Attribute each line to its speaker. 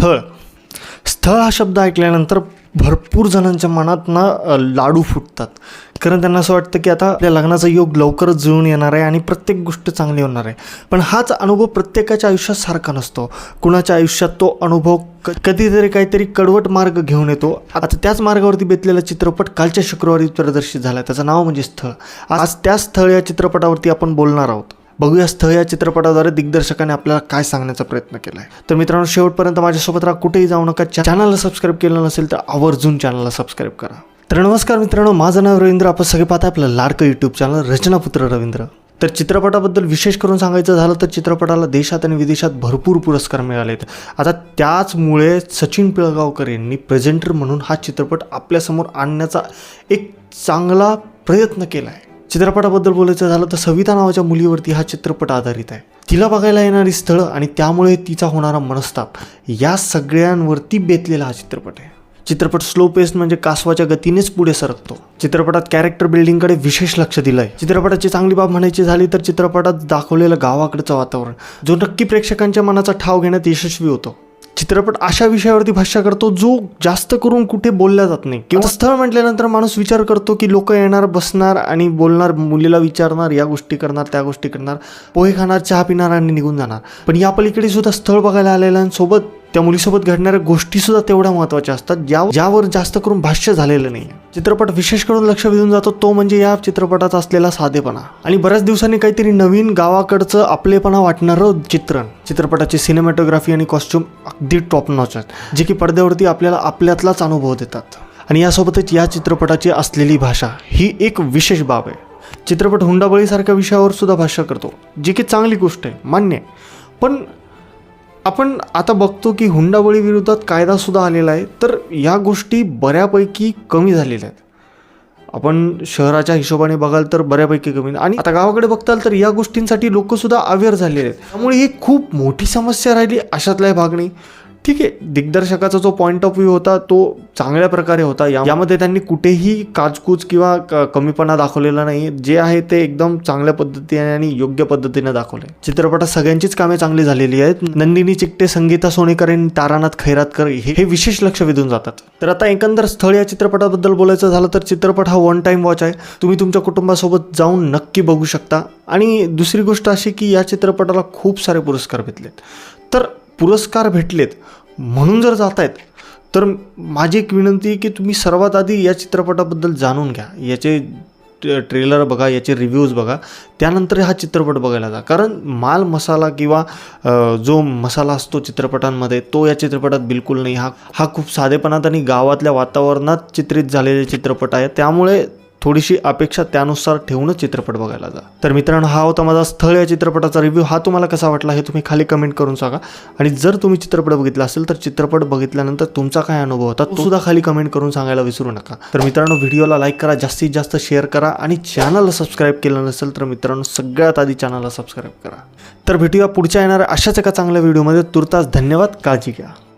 Speaker 1: स्थळ. स्थळ हा शब्द ऐकल्यानंतर भरपूर जणांच्या मनात ना लाडू फुटतात. कारण त्यांना असं वाटतं की आता आपल्या लग्नाचा योग लवकरच जुळून येणार आहे आणि प्रत्येक गोष्ट चांगली होणार आहे. पण हाच अनुभव प्रत्येकाच्या आयुष्यात सारखा नसतो. कुणाच्या आयुष्यात तो अनुभव क कधीतरी काहीतरी कडवट मार्ग घेऊन येतो. आता त्याच मार्गावरती बेतलेला चित्रपट कालच्या शुक्रवारी प्रदर्शित झाला त्याचं नाव म्हणजे स्थळ. आज त्या स्थळ या चित्रपटावरती आपण बोलणार आहोत. बघूया स्थळ या चित्रपटाद्वारे दिग्दर्शकाने आपल्याला काय सांगण्याचा प्रयत्न केला आहे तर मित्रांनो शेवटपर्यंत माझ्यासोबत राहा कुठेही जाऊ नका. चॅनलला सबस्क्राईब केलं नसेल तर आवर्जून चॅनलला सबस्क्राईब करा. तर नमस्कार मित्रांनो माझं नाव रवींद्र. आपण सगळे पाहता आपलं लाडकं यूट्यूब चॅनल रचनापुत्र रवींद्र. तर चित्रपटाबद्दल विशेष करून सांगायचं झालं तर चित्रपटाला देशात आणि विदेशात भरपूर पुरस्कार मिळाले आहेत. आता त्याचमुळे सचिन पिळगावकर यांनी प्रेझेंटर म्हणून हा चित्रपट आपल्यासमोर आणण्याचा एक चांगला प्रयत्न केला आहे चित्रपटाबद्दल बोलायचं झालं तर सविता नावाच्या मुलीवरती हा चित्रपट आधारित आहे. तिला बघायला येणारी स्थळं आणि त्यामुळे तिचा होणारा मनस्ताप या सगळ्यांवरती बेतलेला हा चित्रपट आहे. चित्रपट स्लो पेस्ट म्हणजे कासवाच्या गतीनेच पुढे सरकतो. चित्रपटात कॅरेक्टर बिल्डिंगकडे विशेष लक्ष दिलं आहे चित्रपटाची चांगली बाब म्हणायची झाली तर चित्रपटात दाखवलेलं गावाकडचं वातावरण जो नक्की प्रेक्षकांच्या मनाचा ठाव घेण्यात यशस्वी होतो. चित्रपट अशा विषयावरती भाष्य करतो जो जास्त करून कुठे बोलला जात नाही. किंवा स्थळ म्हटल्यानंतर माणूस विचार करतो की लोक येणार बसणार आणि बोलणार मुलीला विचारणार या गोष्टी करणार त्या गोष्टी करणार पोहे खाणार चहा पिणार आणि निघून जाणार. पण या पलीकडे सुद्धा स्थळ बघायला आलेल्यांसोबत त्या मुलीसोबत घडणाऱ्या गोष्टीसुद्धा तेवढ्या महत्त्वाच्या असतात. ज्या ज्यावर जास्त करून भाष्य झालेलं नाही चित्रपट विशेष करून लक्ष वेधून जातो तो म्हणजे या चित्रपटाचा असलेला साधेपणा. आणि बऱ्याच दिवसांनी काहीतरी नवीन गावाकडचं आपलेपणा वाटणारं चित्रण. चित्रपटाची सिनेमॅटोग्राफी आणि कॉस्ट्युम अगदी टॉप नॉच आहेत जे की पडद्यावरती आपल्याला आपल्यातलाच अनुभव देतात. आणि यासोबतच या चित्रपटाची असलेली भाषा ही एक विशेष बाब आहे. चित्रपट हुंडाबळीसारख्या विषयावर सुद्धा भाष्य करतो जी की चांगली गोष्ट आहे मान्य आहे. पण आपण आता बघतो की हुंडाबळी विरोधात कायदासुद्धा आलेला आहे तर या गोष्टी बऱ्यापैकी कमी झालेल्या आहेत. आपण शहराच्या हिशोबाने बघाल तर बऱ्यापैकी कमी. आणि आता गावाकडे बघताल तर या गोष्टींसाठी लोकसुद्धा अवेअर झालेले आहेत. त्यामुळे ही खूप मोठी समस्या राहिली अशातलाही भाग नाही. ठीक आहे दिग्दर्शकाचा जो पॉईंट ऑफ व्ह्यू होता तो चांगल्या प्रकारे होता. या- यामध्ये त्यांनी कुठेही काजकूज किंवा क- कमीपणा दाखवलेला नाही. जे आहे ते एकदम चांगल्या पद्धतीने आणि योग्य पद्धतीने दाखवले. चित्रपटात सगळ्यांचीच कामे चांगली झालेली आहेत. नंदिनी चिकटे संगीता सोनेकर आणि तारानाथ खैरातकर हे हे विशेष लक्ष वेधून जातात. तर आता एकंदर स्थळ या चित्रपटाबद्दल बोलायचं झालं तर चित्रपट हा वन टाइम वॉच आहे. तुम्ही तुमच्या कुटुंबासोबत जाऊन नक्की बघू शकता. आणि दुसरी गोष्ट अशी की या चित्रपटाला खूप सारे पुरस्कार भेटलेत. तर पुरस्कार भेटलेत म्हणून जर जात आहेत तर माझी एक विनंती आहे की तुम्ही सर्वात आधी या चित्रपटाबद्दल जाणून घ्या. याचे ट्रेलर बघा याचे रिव्ह्यूज बघा त्यानंतर हा चित्रपट बघायला जा. कारण माल मसाला किंवा जो मसाला असतो चित्रपटांमध्ये तो या चित्रपटात बिलकुल नाही. हा हा खूप साधेपणात आणि गावातल्या वातावरणात चित्रित झालेले चित्रपट आहे त्यामुळे थोडीशी अपेक्षा त्यानुसार ठेवूनच चित्रपट बघायला जा. तर मित्रांनो हा होता माझा स्थळ या चित्रपटाचा रिव्ह्यू हा तुम्हाला कसा वाटला हे तुम्ही खाली कमेंट करून सांगा. आणि जर तुम्ही चित्रपट बघितला असेल तर चित्रपट बघितल्यानंतर तुमचा काय अनुभव होता तो सुद्धा खाली कमेंट करून सांगायला विसरू नका. तर मित्रांनो व्हिडिओला लाईक करा जास्तीत जास्त शेअर करा आणि चॅनलला सबस्क्राईब केलं नसेल तर मित्रांनो सगळ्यात आधी चॅनलला सबस्क्राईब करा. तर भेटूया पुढच्या येणाऱ्या अशाच एका चांगल्या व्हिडिओमध्ये तुर्तास धन्यवाद काळजी घ्या.